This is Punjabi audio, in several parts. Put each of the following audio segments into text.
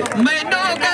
ਮੈਨੂੰ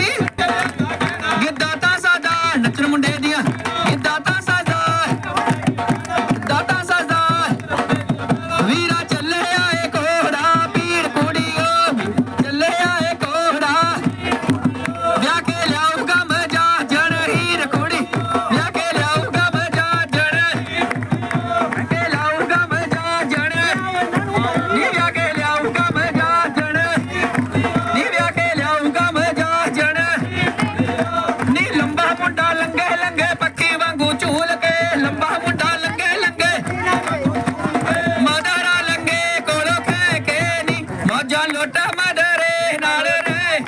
ਮੌਜਾਂ ਲੋਟਾ ਮਦਰੇ ਨਾਲ ਰੇ।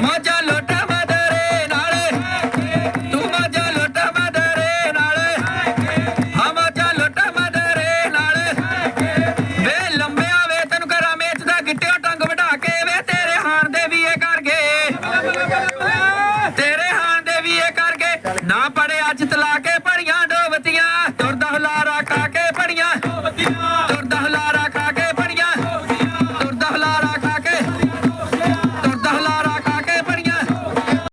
ਮੌਜਾਂ ਲੋਟਾ ਮਦਰੇ ਨਾਲ ਤੂੰ ਮੌਜਾਂ ਲੋਟਾ ਮਦਰੇ ਨਾਲ ਹਾਂ, ਮੌਜਾਂ ਲੋਟਾ ਮਦਰੇ ਨਾਲ ਵੇ ਲੰਬਿਆ ਵੇ ਤੈਨੂੰ ਘਰਾਂ ਮੇਚ ਦਾ ਗਿੱਟਿਓ ਟੰਗ ਵਢਾ ਕੇ ਵੇ ਤੇਰੇ ਹਾਨ ਦੇ ਵੀ ਇਹ ਕਰ ਗਏ। ਤੇਰੇ ਹਾਨ ਦੇ ਵੀ ਇਹ ਕਰ ਗਏ। ਨਾ